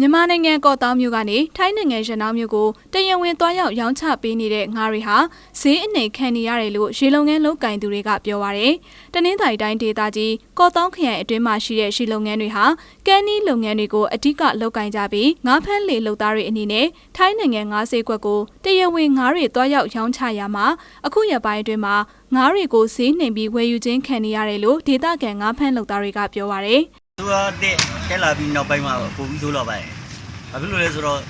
မြန်မာနိုင်ငံကော့တောင်းမြို့ကနေထိုင်းနိုင်ငံရနောင်းမြို့ကိုတရဝင်သွားရောက်ရောင်းချပေးနေတဲ့ငါးတွေဟာဈေးအနေခံနေရတယ်လို့ရေလုံငန်းလုပ်ကင်သူတွေကပြောပါရယ်။တနင်္သာရီတိုင်းဒေသကြီးကော့တောင်းခရိုင်အတွင်းမှာရှိတဲ့ရေလုံငန်းတွေဟာကန်းနီးလုပ်ငန်းတွေကိုအဓိကလုပ်ကင်ကြပြီးငါးဖမ်းလေလုပ်သားတွေအနေနဲ့ထိုင်းနိုင်ငံငါးဈေးကွက်ကိုတရဝင်ငါးတွေသွားရောက်ရောင်းချရမှာအခုရက်ပိုင်းအတွင်းမှာငါးတွေကိုဈေးနှိမ်ပြီးဝယ်ယူခြင်းခံနေရတယ်လို့ဒေသခံငါးဖမ်းလုပ်သားတွေကပြောပါရယ်။ သူကတက်တက်လာပြီးနောက်ပိုင်းမှာပို့ပြီးဆိုးလာပါတယ်။ဘာဖြစ်လို့လဲဆိုတော့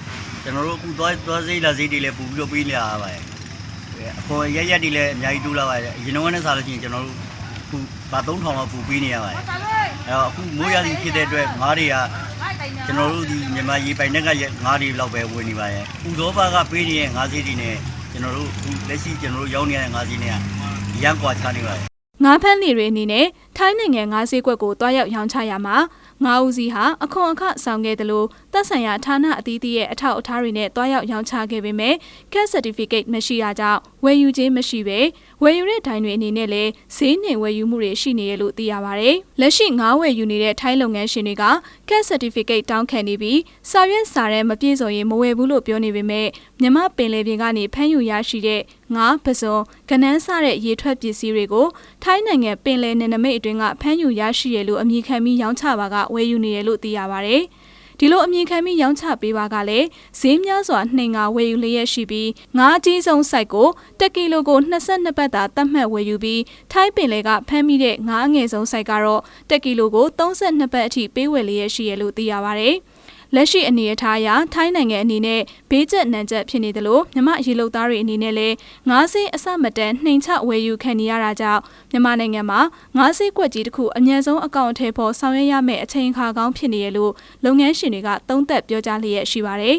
ကျွန်တော်တို့အခုသွားသွားစိတ်လာစိတ်တွေလည်းပို့ပြီးတော့ပေးနေရပါတယ်။အပေါ်ရက်ရက်တွေလည်းအများကြီးတိုးလာပါတယ်။အရင်တော့နဲ့စားလို့ရှိရင်ကျွန်တော်တို့အခုဘာ3000လောက်ပို့ပေးနေရပါတယ်။အဲတော့အခုမိုးရသည်ဖြစ်တဲ့အတွက်ငါးတွေကကျွန်တော်တို့ဒီမြန်မာရေပိုင်တဲ့ကငါးတွေလောက်ပဲဝင်နေပါရဲ့။ဥသောဘာကပေးနေတဲ့ငါးစီးတွေနဲ့ကျွန်တော်တို့အခုလက်ရှိကျွန်တော်တို့ရောင်းနေရတဲ့ငါးစီးတွေကရန်ကွာချနေပါတယ်ငါးဖမ်းလှေတွေအနေနဲ့ ထိုင်းနိုင်ငံငါးဈေးကွက်ကိုတွားရောက်ရောင်းချရမှာငါးဦးစီးဟာအခွန်အခဆောင်ခဲ့တယ်လို့သက်ဆိုင်ရာဌာနအသီးသီးရဲ့အထောက်အထားတွေနဲ့တွားရောက်ရောင်းချခဲ့ပေမဲ့ cash certificate မရှိတာကြောင့်ဝယ်ယူခြင်းမရှိပဲဝယ်ယူတဲ့ဒိုင်တွေအနေနဲ့လည်းဈေးနှင်ဝယ်ယူမှုတွေရှိနေရလို့သိရပါတယ်။လက်ရှိငါးဝယ်ယူနေတဲ့ထိုင်းလုပ်ငန်းရှင်တွေက cash certificate တောင်းခံနေပြီးစာရွက်စာတမ်းမပြည့်စုံရင်မဝယ်ဘူးလို့ပြောနေပေမဲ့မြမပင်လယ်ပြင်ကနေဖမ်းယူရရှိတဲ့ငါးပစုံကနန်းစတဲ့ရေထွက်ပစ္စည်းတွေကိုထိုင်းနိုင်ငံပင်လယ်နယ်နိမိတ်အတွင်းကဖမ်းယူရရှိရလို့အမည်ခံပြီးရောင်းချပါကဝယ်ယူနေရလို့သိရပါတယ်။ဒီလိုအမည်ခံပြီးရောင်းချပေးပါကလည်းဈေးများစွာနှိမ်ငါဝယ်ယူလျက်ရှိပြီးငါးအကြီးဆုံးစိုက်ကို1ကီလိုကို22ဘတ်သာသတ်မှတ်ဝယ်ယူပြီးထိုင်းပင်လယ်ကဖမ်းမိတဲ့ငါးအငယ်ဆုံးစိုက်ကတော့1ကီလိုကို32ဘတ်အထိပေးဝယ်လျက်ရှိရလို့သိရပါတယ်။ လက်ရှိအနေအထားအရထိုင်းနိုင်ငံအနေနဲ့ဘေးကျက်နံကျက်ဖြစ်နေတယ်လို့မြမရေလုံသားတွေအနေနဲ့လည်းငါးစေးအစမတန်နှိမ်ချဝယ်ယူခံနေရတာကြောင့်မြန်မာနိုင်ငံမှာငါးစေးကွက်ကြီးတစ်ခုအញ្ញံဆုံးအကောင့်အထည်ပေါ်ဆောင်ရွက်ရမယ့်အချိန်အခါကောင်းဖြစ်နေရလို့လုပ်ငန်းရှင်တွေကသုံးသပ်ပြောကြားလျက်ရှိပါတယ်